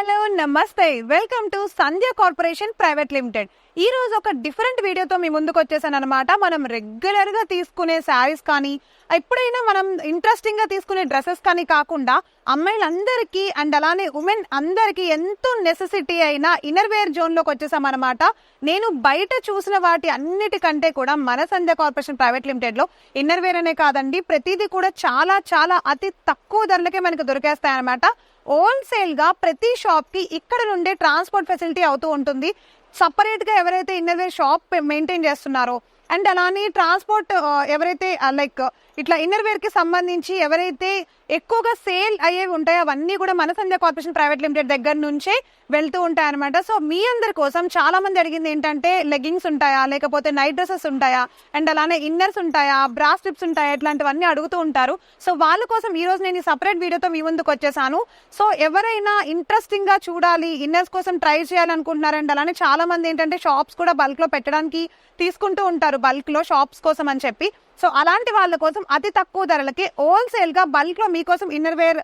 Hello నమస్తే. Welcome to Sandhya corporation private limited ఈ రోజు ఒక డిఫరెంట్ వీడియోతో మీ ముందుకు వచ్చేసాను అనమాట మనం రెగ్యులర్గా తీసుకునే శారీస్ కానీ ఎప్పుడైనా మనం ఇంట్రెస్టింగ్గా తీసుకునే డ్రెస్సెస్ కానీ కాకుండా అమ్మాయిలందరికీ అండ్ అలానే ఉమెన్ అందరికీ ఎంతో నెసెసిటీ అయిన ఇన్నర్ వేర్ జోన్లోకి నేను బయట చూసిన వాటి అన్నిటికంటే కూడా మన సంధ్య కార్పొరేషన్ ప్రైవేట్ లిమిటెడ్లో ఇన్నర్ వేర్ అనే కాదండి. ప్రతిదీ కూడా చాలా చాలా అతి తక్కువ ధరలకే మనకు దొరికేస్తాయి అనమాట హోల్సేల్గా ప్రతి షాప్కి ఇక్కడ నుండే ట్రాన్స్పోర్ట్ ఫెసిలిటీ అవుతూ ఉంటుంది. సపరేట్గా ఎవరైతే ఇన్నర్వేర్ షాప్ మెయింటైన్ చేస్తున్నారో అండ్ అలానే ట్రాన్స్పోర్ట్ uh, ఎవరైతే uh, లైక్ ఇట్లా ఇన్నర్వేర్కి కి సంబంధించి ఎవరైతే ఎక్కువగా సేల్ అయ్యేవి ఉంటాయి. అవన్నీ కూడా మన సంధ్య కార్పొరేషన్ ప్రైవేట్ లిమిటెడ్ దగ్గర నుంచే వెళ్తూ ఉంటాయి అనమాట సో మీ అందరి కోసం చాలా మంది అడిగింది ఏంటంటే లెగ్గింగ్స్ ఉంటాయా? లేకపోతే నైట్ డ్రెస్సెస్ ఉంటాయా? అండ్ అలానే ఇన్నర్స్ ఉంటాయా? బ్రా స్ట్రిప్స్ ఉంటాయా? ఇట్లాంటివన్నీ అడుగుతూ ఉంటారు. సో వాళ్ళ కోసం ఈ రోజు నేను సపరేట్ వీడియోతో మీ ముందుకు వచ్చేసాను. సో ఎవరైనా ఇంట్రెస్టింగ్గా చూడాలి ఇన్నర్స్ కోసం ట్రై చేయాలనుకుంటున్నారండి అలానే చాలా మంది ఏంటంటే షాప్స్ కూడా బల్క్లో పెట్టడానికి తీసుకుంటూ ఉంటారు. బల్క్లో షాప్స్ కోసం అని చెప్పి. సో అలాంటి వాళ్ళ కోసం అతి తక్కువ ధరలకి హోల్సేల్గా బల్క్లో మీకోసం ఇన్నర్ వేర్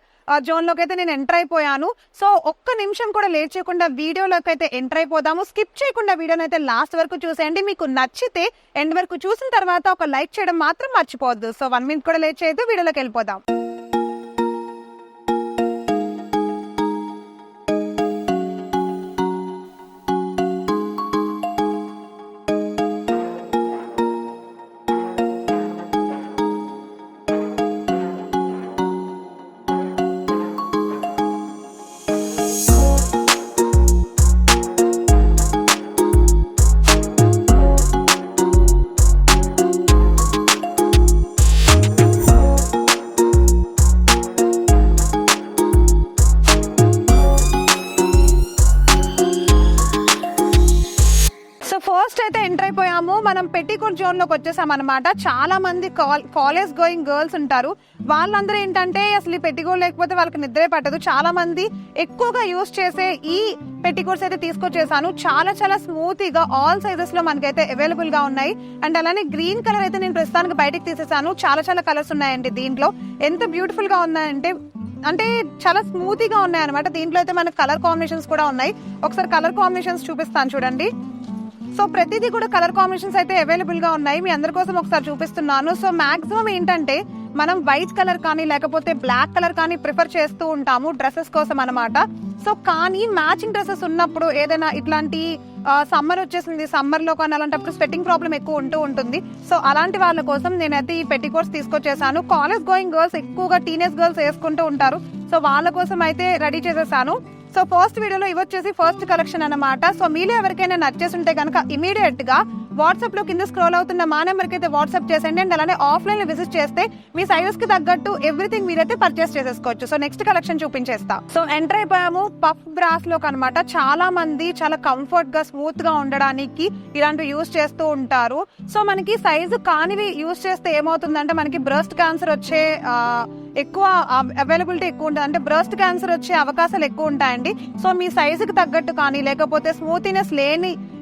జోన్లోకి అయితే నేను ఎంటర్ అయిపోయాను. సో ఒక్క నిమిషం కూడా లేట్ చేయకుండా వీడియోలోకి అయితే ఎంటర్ అయిపోదాము. స్కిప్ చేయకుండా వీడియోని అయితే లాస్ట్ వరకు చూసేయండి. మీకు నచ్చితే ఎండ్ వరకు చూసిన తర్వాత ఒక లైక్ చేయడం మాత్రం మర్చిపోవద్దు. సో వన్ మినిట్ కూడా లేట్ చేయొద్దు. వీడియోలోకి వెళ్ళిపోదాం. పెట్టికోట్లోకి వచ్చేసాం అనమాట చాలా మంది కాలేజ్ గోయింగ్ గర్ల్స్ ఉంటారు. వాళ్ళందరూ ఏంటంటే అసలు ఈ పెట్టికోట్ లేకపోతే వాళ్ళకి నిద్రే పట్టదు. చాలా మంది ఎక్కువగా యూస్ చేసే ఈ పెట్టికోట్స్ అయితే తీసుకొచ్చేసాను. చాలా చాలా స్మూత్గా ఆల్ సైజెస్లో మనకైతే అవైలబుల్గా ఉన్నాయి. అండ్ అలానే గ్రీన్ కలర్ అయితే నేను ప్రస్తుతానికి బయటకు తీసేసాను. చాలా చాలా కలర్స్ ఉన్నాయండి దీంట్లో. ఎంత బ్యూటిఫుల్గా ఉన్నాయంటే అంటే చాలా స్మూతీగా ఉన్నాయి అనమాట దీంట్లో అయితే మనకు కలర్ కాంబినేషన్స్ కూడా ఉన్నాయి. ఒకసారి కలర్ కాంబినేషన్స్ చూపిస్తాను చూడండి. సో ప్రతిదీ కూడా కలర్ కాంబినేషన్స్ అయితే అవైలబుల్గా ఉన్నాయి. మీ అందరి కోసం ఒకసారి చూపిస్తున్నాను. సో మాక్సిమం ఏంటంటే మనం వైట్ కలర్ కానీ లేకపోతే బ్లాక్ కలర్ కానీ ప్రిఫర్ చేస్తూ ఉంటాము డ్రెస్సెస్ కోసం అనమాట సో కానీ మ్యాచింగ్ డ్రెస్సెస్ ఉన్నప్పుడు ఏదైనా ఇట్లాంటి సమ్మర్ వచ్చేసింది సమ్మర్లో కానీ అలాంటప్పుడు స్వెట్టింగ్ ప్రాబ్లం ఎక్కువ ఉంటూ ఉంటుంది. సో అలాంటి వాళ్ళ కోసం నేనైతే ఈ పెట్టికోట్స్ తీసుకొచ్చేసాను. కాలేజ్ గోయింగ్ గర్ల్స్ ఎక్కువగా టీనేజ్ గర్ల్స్ వేసుకుంటూ ఉంటారు. సో వాళ్ళ కోసం అయితే రెడీ చేసేసాను. సో ఫస్ట్ వీడియోలో ఇవి వచ్చేసి ఫస్ట్ కలెక్షన్ అన్నమాట. సో మీలో ఎవరికైనా నచ్చేసి ఉంటే కనుక ఇమీడియట్గా వాట్సాప్లో కింద స్క్రోల్ అవుతున్న మా నెంబర్కి అయితే వాట్సాప్ చేసేయండి. అండ్ అలానే ఆఫ్లైన్లో విజిట్ చేస్తే మీ సైజెస్కి తగ్గట్టు ఎవ్రీథింగ్ మీరైతే పర్చేస్ చేసేసుకోవచ్చు. సో నెక్స్ట్ కలెక్షన్ చూపించేస్తా. సో ఎంటర్ అయిపోయాము. పఫ్ బ్రాస్లో అనమాట చాలా మంది చాలా కంఫర్ట్గా స్మూత్గా ఉండడానికి ఇలాంటివి యూస్ చేస్తూ ఉంటారు. సో మనకి సైజు కానివి యూస్ చేస్తే ఏమవుతుందంటే మనకి బ్రెస్ట్ క్యాన్సర్ వచ్చే ఎక్కువ అవైలబిలిటీ ఎక్కువ ఉంటుంది అంటే బ్రెస్ట్ క్యాన్సర్ వచ్చే అవకాశాలు ఎక్కువ ఉంటాయండి. సో మీ సైజుకి తగ్గట్టు కానీ లేకపోతే స్మూతీనెస్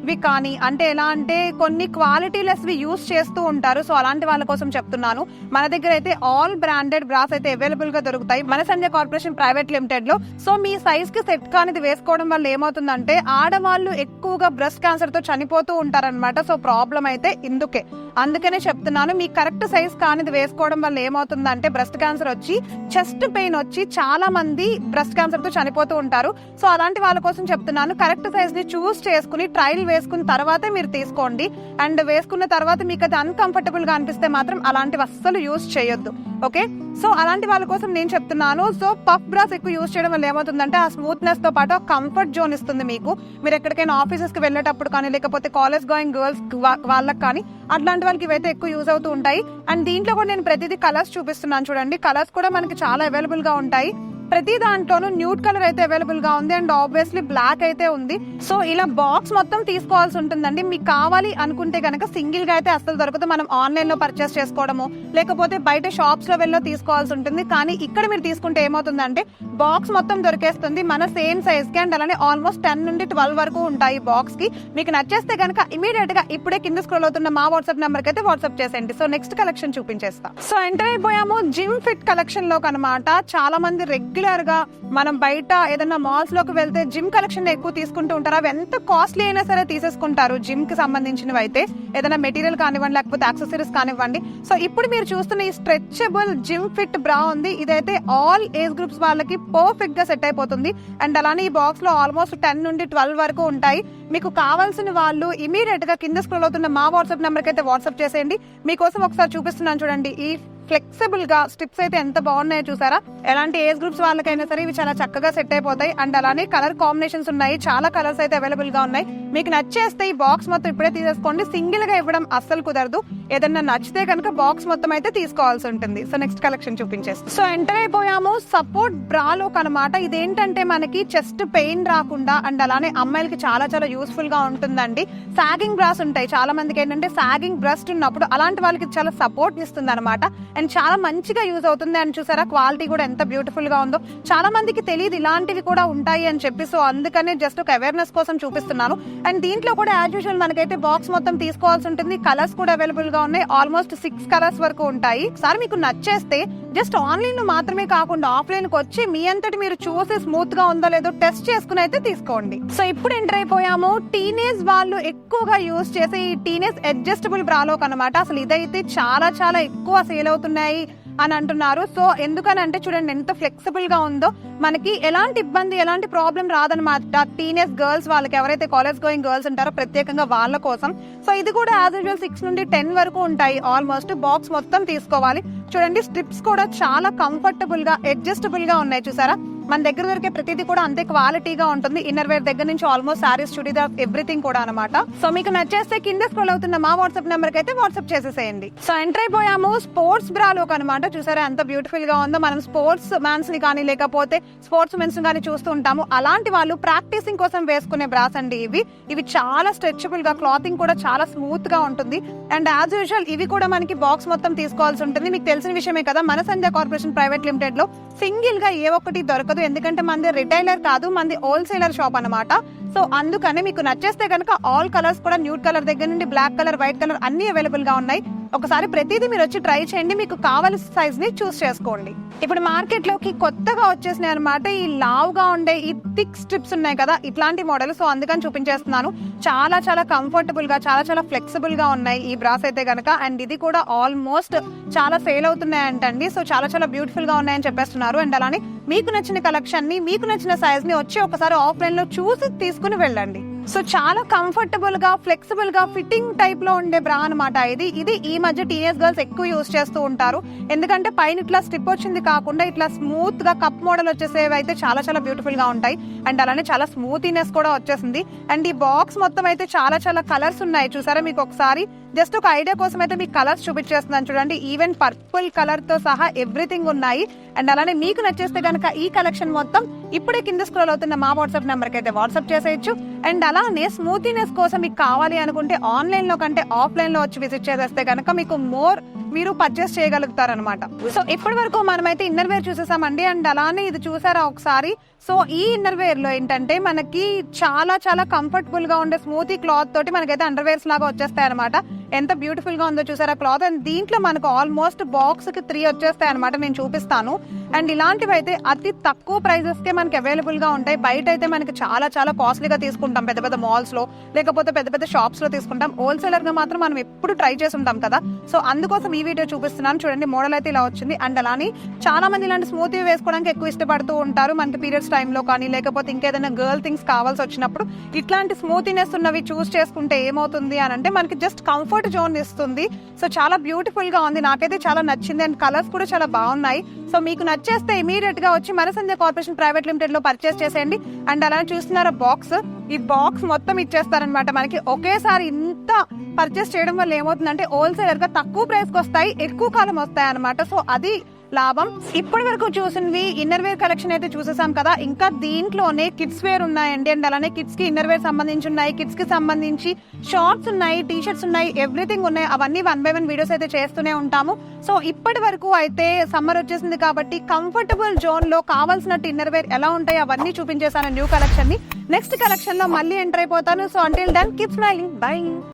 వి కానీ అంటే ఎలా అంటే కొన్ని క్వాలిటీ లెస్వి యూస్ చేస్తూ ఉంటారు. సో అలాంటి వాళ్ళ కోసం చెప్తున్నాను. మన దగ్గర అయితే ఆల్ బ్రాండెడ్ బ్రాస్ అయితే అవైలబుల్గా దొరుకుతాయి. మన సంజయ్ కార్పొరేషన్ ప్రైవేట్ లిమిటెడ్లో. సో మీ సైజ్కి సెట్ కానిది వేసుకోవడం వల్ల ఏమవుతుందంటే ఆడవాళ్ళు ఎక్కువగా బ్రెస్ట్ క్యాన్సర్తో చనిపోతూ ఉంటారన్నమాట. సో ప్రాబ్లం అయితే ఇందుకే. అందుకనే చెప్తున్నాను మీ కరెక్ట్ సైజ్ కానిది వేసుకోవడం వల్ల ఏమవుతుందంటే బ్రెస్ట్ క్యాన్సర్ వచ్చి చెస్ట్ పెయిన్ వచ్చి చాలా మంది బ్రెస్ట్ క్యాన్సర్తో చనిపోతూ ఉంటారు. సో అలాంటి వాళ్ళ కోసం చెప్తున్నాను కరెక్ట్ సైజ్ని చూస్ చేసుకుని ట్రయల్ వేసుకున్న తర్వాతే మీరు తీసుకోండి. అండ్ వేసుకున్న తర్వాత మీకు అది అన్కంఫర్టబుల్గా అనిపిస్తే మాత్రం అలాంటివి అస్సలు యూస్ చేయొద్దు. ఓకే? సో అలాంటి వాళ్ళ కోసం నేను చెప్తున్నాను. సో పఫ్ బ్రాస్ ఎక్కువ యూజ్ చేయడం వల్ల ఏమవుతుందంటే ఆ స్మూత్నెస్తో పాటు కంఫర్ట్ జోన్ ఇస్తుంది మీకు. మీరు ఎక్కడికైనా ఆఫీసెస్కి వెళ్ళేటప్పుడు కానీ లేకపోతే కాలేజ్ గోయింగ్ గర్ల్స్ వాళ్ళకి కానీ అట్లాంటి వాళ్ళకి ఇవైతే ఎక్కువ యూజ్ అవుతూ ఉంటాయి. అండ్ దీంట్లో కూడా నేను ప్రతిదీ కలర్స్ చూపిస్తున్నాను చూడండి. కలర్స్ కూడా మనకి చాలా అవైలబుల్గా ఉంటాయి. ప్రతి దాంట్లోనూ న్యూట్ కలర్ అయితే అవైలబుల్గా ఉంది అండ్ ఆబ్వియస్లీ బ్లాక్ అయితే ఉంది. సో ఇలా బాక్స్ మొత్తం తీసుకోవాల్సి ఉంటుందండి. మీకు కావాలి అనుకుంటే కనుక సింగిల్గా అయితే అసలు దొరకదు. మనం ఆన్లైన్లో పర్చేస్ చేసుకోవడము లేకపోతే బయట షాప్స్లో వెళ్ళి తీసుకోవాల్సి ఉంటుంది. కానీ ఇక్కడ మీరు తీసుకుంటే ఏమవుతుందంటే బాక్స్ మొత్తం దొరికేస్తుంది మన సేమ్ సైజ్కి అండ్ అలానే ఆల్మోస్ట్ టెన్ నుండి ట్వెల్వ్ వరకు ఉంటాయి బాక్స్కి. మీకు నచ్చేస్తే కనుక ఇమీడియట్గా ఇప్పుడే కింద స్క్రోల్ అవుతున్న మా వాట్సాప్ నెంబర్కి అయితే వాట్సాప్ చేసేయండి. సో నెక్స్ట్ కలెక్షన్ చూపించేస్తా. సో ఎంటర్ అయిపోయాము. జిమ్ ఫిట్ కలెక్షన్లో కనమాట చాలా మంది రెగ్యులర్ రెగ్యులర్గా మనం బయట ఏదైనా మాల్స్లోకి వెళ్తే జిమ్ కలెక్షన్ ఎక్కువ తీసుకుంటూ ఉంటారు. అవి ఎంత కాస్ట్లీ అయినా సరే తీసేసుకుంటారు. జిమ్కి సంబంధించినవి అయితే ఏదైనా మెటీరియల్ కానివ్వండి లేకపోతే యాక్సెసరీస్ కానివ్వండి. సో ఇప్పుడు మీరు చూస్తున్న ఈ స్ట్రెచబుల్ జిమ్ ఫిట్ బ్రా ఉంది. ఇదైతే ఆల్ ఏజ్ గ్రూప్స్ వాళ్ళకి పర్ఫెక్ట్గా సెట్ అయిపోతుంది. అండ్ అలానే ఈ బాక్స్లో ఆల్మోస్ట్ టెన్ నుండి ట్వెల్వ్ వరకు ఉంటాయి. మీకు కావాల్సిన వాళ్ళు ఇమీడియట్గా కింద స్క్రోల్ అవుతున్న మా వాట్సాప్ నెంబర్కి అయితే వాట్సాప్ చేసేయండి. మీకోసం ఒకసారి చూపిస్తున్నాను చూడండి. ఈ ఫ్లెక్సిబుల్గా స్టిప్స్ అయితే ఎంత బాగున్నాయో చూసారా? ఎలాంటి ఏజ్ గ్రూప్స్ వాళ్ళకైనా సరే ఇవి చాలా చక్కగా సెట్ అయిపోతాయి. అండ్ అలానే కలర్ కాంబినేషన్స్ ఉన్నాయి. చాలా కలర్స్ అయితే అవైలబుల్గా ఉన్నాయి. మీకు నచ్చేస్తే ఈ బాక్స్ మొత్తం ఇప్పుడే తీసేసుకోండి. సింగిల్గా ఇవ్వడం అస్సలు కుదరదు. ఏదన్నా నచ్చితే కనుక బాక్స్ మొత్తం అయితే తీసుకోవాల్సి ఉంటుంది. సో నెక్స్ట్ కలెక్షన్ చూపించేస్తాం. సో ఎంటర్ అయిపోయాము. సపోర్ట్ బ్రాలోక్ అనమాట ఇదేంటంటే మనకి చెస్ట్ పెయిన్ రాకుండా అండ్ అలానే అమ్మాయిలకి చాలా చాలా యూస్ఫుల్గా ఉంటుందండి. సాగింగ్ బ్రాస్ ఉంటాయి. చాలా మందికి ఏంటంటే సాగింగ్ బ్రస్ట్ ఉన్నప్పుడు అలాంటి వాళ్ళకి చాలా సపోర్ట్ ఇస్తుంది అనమాట అండ్ చాలా మంచిగా యూజ్ అవుతుంది. అండ్ చూసారా క్వాలిటీ కూడా ఎంత బ్యూటిఫుల్గా ఉందో. చాలా మందికి తెలియదు ఇలాంటివి కూడా ఉంటాయి అని చెప్పి. సో అందుకనే జస్ట్ ఒక అవేర్నెస్ కోసం చూపిస్తున్నాను. అండ్ దీంట్లో కూడా యాజ్ యూజువల్ మనకైతే బాక్స్ మొత్తం తీసుకోవాల్సి ఉంటుంది. కలర్స్ కూడా అవైలబుల్గా ఉన్నాయి. ఆల్మోస్ట్ సిక్స్ కలర్స్ వరకు ఉంటాయి. సార్ మీకు నచ్చేస్తే జస్ట్ ఆన్లైన్లో మాత్రమే కాకుండా ఆఫ్లైన్కి వచ్చి మీ అంతటి మీరు చూసి స్మూత్గా ఉందో లేదో టెస్ట్ చేసుకుని అయితే తీసుకోండి. సో ఇప్పుడు ఎంటర్ అయిపోయాము. టీనేజ్ వాళ్ళు ఎక్కువగా యూజ్ చేసే ఈ టీనేజ్ అడ్జస్టబుల్ బ్రాలోక్ అనమాట అసలు ఇదైతే చాలా చాలా ఎక్కువ సేల్ అవుతుంది. అవుతున్నాయి అని అంటున్నారు. సో ఎందుకని అంటే చూడండి ఎంత ఫ్లెక్సిబుల్గా ఉందో మనకి ఎలాంటి ఇబ్బంది ఎలాంటి ప్రాబ్లం రాదనమాట టీనేజ్ గర్ల్స్ వాళ్ళకి ఎవరైతే కాలేజ్ గోయింగ్ గర్ల్స్ ఉంటారో ప్రత్యేకంగా వాళ్ళ కోసం. సో ఇది కూడా యాజ్ యూజువల్ సిక్స్ నుండి టెన్ వరకు ఉంటాయి. ఆల్మోస్ట్ బాక్స్ మొత్తం తీసుకోవాలి. చూడండి స్ట్రిప్స్ కూడా చాలా కంఫర్టబుల్గా అడ్జస్టబుల్గా ఉన్నాయి చూసారా? మన దగ్గర దొరికే ప్రతిదీ కూడా అంతే క్వాలిటీగా ఉంటుంది. ఇన్నర్ వేర్ దగ్గర నుంచి ఆల్మోస్ట్ సారీస్ చుడిదార్ ఎవ్రీథింగ్ కూడా అనమాట సో మీకు నచ్చేస్తే కింద స్క్రోల్ అవుతున్న మా వాట్సాప్ నెంబర్కి అయితే వాట్సాప్ చేసేసేయండి. సో ఎంటర్ అయిపోయాము. స్పోర్ట్స్ బ్రాలోకి అనమాట చూసారా ఎంత బ్యూటిఫుల్గా ఉందో. మనం స్పోర్ట్స్ మ్యాన్స్ని కానీ లేకపోతే స్పోర్ట్స్ మెన్స్ కానీ చూస్తూ ఉంటాము. అలాంటి వాళ్ళు ప్రాక్టీసింగ్ కోసం వేసుకునే బ్రాస్ అండి ఇవి. ఇవి చాలా స్ట్రెచబుల్గా క్లాతింగ్ కూడా చాలా స్మూత్గా ఉంటుంది. అండ్ యాజ్ యూజువల్ ఇవి కూడా మనకి బాక్స్ మొత్తం తీసుకోవాల్సి ఉంటుంది. మీకు తెలిసిన విషయమే కదా మన సంధ్య కార్పొరేషన్ ప్రైవేట్ లిమిటెడ్లో సింగిల్గా ఏ ఒక్కటి దొరకదు. ఎందుకంటే మనది రిటైలర్ కాదు మనది హోల్సేలర్ షాప్ అన్నమాట. సో అందుకని మీకు నచ్చేస్తే కనుక ఆల్ కలర్స్ కూడా న్యూట్ కలర్ దగ్గర నుండి బ్లాక్ కలర్ వైట్ కలర్ అన్ని అవైలబుల్గా ఉన్నాయి. ఒకసారి ప్రతిదీ మీరు వచ్చి ట్రై చేయండి. మీకు కావలసిన సైజ్ని చూస్ చేసుకోండి. ఇప్పుడు మార్కెట్లోకి కొత్తగా వచ్చేసినాయి అనమాట ఈ లావుగా ఉండే ఈ థిక్ స్ట్రిప్స్ ఉన్నాయి కదా ఇట్లాంటి మోడల్ సో అందుకని చూపించేస్తున్నాను. చాలా చాలా కంఫర్టబుల్గా చాలా చాలా ఫ్లెక్సిబుల్గా ఉన్నాయి ఈ బ్రాస్ అయితే గనక. అండ్ ఇది కూడా ఆల్మోస్ట్ చాలా సేల్ అవుతున్నాయి అంటండి. సో చాలా చాలా బ్యూటిఫుల్గా ఉన్నాయని చెప్పేస్తున్నారు. అండ్ అలానే మీకు నచ్చిన కలెక్షన్ని మీకు నచ్చిన సైజ్ని వచ్చి ఒకసారి ఆఫ్లైన్లో చూసి తీసుకుని వెళ్ళండి. సో చాలా కంఫర్టబుల్గా ఫ్లెక్సిబుల్గా ఫిట్టింగ్ టైప్లో ఉండే బ్రా అనమాట ఇది. ఇది ఈ మధ్య టీనేజ్ గర్ల్స్ ఎక్కువ యూస్ చేస్తూ ఉంటారు. ఎందుకంటే పైన ఇట్లా స్టిప్ వచ్చింది కాకుండా ఇట్లా స్మూత్గా కప్ మోడల్ వచ్చేసేవి అయితే చాలా చాలా బ్యూటిఫుల్గా ఉంటాయి. అండ్ అలానే చాలా స్మూతీనెస్ కూడా వచ్చేసింది. అండ్ ఈ బాక్స్ మొత్తం అయితే చాలా చాలా కలర్స్ ఉన్నాయి. చూసారా మీకు ఒకసారి? జస్ట్ ఒక ఐడియా కోసం అయితే మీకు కలర్స్ చూపించేస్తున్నాను చూడండి. ఈవెన్ పర్పుల్ కలర్తో సహా ఎవ్రీథింగ్ ఉన్నాయి. అండ్ అలానే మీకు నచ్చేస్తే కనుక ఈ కలెక్షన్ మొత్తం ఇప్పుడే కింద స్క్రోల్ అవుతున్న మా వాట్సాప్ నెంబర్కి అయితే వాట్సాప్ చేసేయచ్చు. అండ్ అలానే స్మూతీనెస్ కోసం మీకు కావాలి అనుకుంటే ఆన్లైన్లో కంటే ఆఫ్లైన్లో వచ్చి విజిట్ చేసేస్తే కనుక మీకు మోర్ మీరు పర్చేస్ చేయగలుగుతారనమాట సో ఇప్పటి వరకు మనమైతే ఇన్నర్ వేర్ చూసేసామండి అండ్ అలానే ఇది చూసారా ఒకసారి. సో ఈ ఇన్నర్ వేర్లో ఏంటంటే మనకి చాలా చాలా కంఫర్టబుల్గా ఉండే స్మూతీ క్లాత్ తోటి మనకైతే అండర్ వేర్స్ లాగా వచ్చేస్తాయి అనమాట ఎంత బ్యూటిఫుల్గా ఉందో చూసారా క్లాత్ అండ్ దీంట్లో మనకు ఆల్మోస్ట్ బాక్స్కి త్రీ వచ్చేస్తాయి అనమాట నేను చూపిస్తాను. అండ్ ఇలాంటివి అయితే అతి తక్కువ ప్రైజెస్ కే మనకి అవైలబుల్గా ఉంటాయి. బయట అయితే మనకి చాలా చాలా కాస్ట్లీగా తీసుకుంటాం. పెద్ద పెద్ద మాల్స్లో లేకపోతే పెద్ద పెద్ద షాప్స్లో తీసుకుంటాం. హోల్సేలర్గా మాత్రం మనం ఎప్పుడు ట్రై చేసి ఉంటాం కదా. సో అందుకోసం ఈ వీడియో చూపిస్తున్నాను. చూడండి మోడల్ అయితే ఇలా వచ్చింది. అండ్ అలానే చాలా మంది ఇలాంటి స్మూత్ వేసుకోవడానికి ఎక్కువ ఇష్టపడుతూ ఉంటారు. మనకి పీరియడ్స్ టైంలో కానీ లేకపోతే ఇంకేదైనా గర్ల్ థింగ్స్ కావాల్సి వచ్చినప్పుడు ఇట్లాంటి స్మూతీనెస్ ఉన్నవి చూస్ చేసుకుంటే ఏమవుతుంది అని అంటే మనకి జస్ట్ కంఫర్ట్ జోన్ ఇస్తుంది. సో చాలా బ్యూటిఫుల్గా ఉంది. నాకైతే చాలా నచ్చింది. అండ్ కలర్స్ కూడా చాలా బాగున్నాయి. సో మీకు నచ్చేస్తే ఇమీడియట్గా వచ్చి మనసంజ కార్పొరేషన్ ప్రైవేట్ లిమిటెడ్లో పర్చేస్ చేసేయండి. అండ్ అలానే చూస్తున్నారా బాక్స్ ఈ బాక్స్ మొత్తం ఇచ్చేస్తారనమాట మనకి ఒకేసారి ఇంత పర్చేస్ చేయడం వల్ల ఏమవుతుందంటే హోల్సేలర్గా తక్కువ ప్రైస్కి వస్తాయి ఎక్కువ కాలం వస్తాయి అనమాట సో అది లాభం. ఇప్పటి వరకు చూసినవి ఇన్నర్ వేర్ కలెక్షన్ అయితే చూసేసాం కదా. ఇంకా దీంట్లోనే కిడ్స్ వేర్ ఉన్నాయండి అండ్ అలానే కిడ్స్కి ఇన్నర్ వేర్ సంబంధించి ఉన్నాయి కిడ్స్కి సంబంధించి షార్ట్స్ ఉన్నాయి టీ షర్ట్స్ ఉన్నాయి ఎవ్రీథింగ్ ఉన్నాయి. అవన్నీ వన్ బై వన్ వీడియోస్ అయితే చేస్తూనే ఉంటాము. సో ఇప్పటి వరకు అయితే సమ్మర్ వచ్చేసింది కాబట్టి కంఫర్టబుల్ జోన్లో కావాల్సినట్టు ఇన్నర్ వేర్ ఎలా ఉంటాయి అవన్నీ చూపించేసాను న్యూ కలెక్షన్ని. నెక్స్ట్ కలెక్షన్లో మళ్ళీ ఎంటర్ అయిపోతాను. So until then keep smiling bye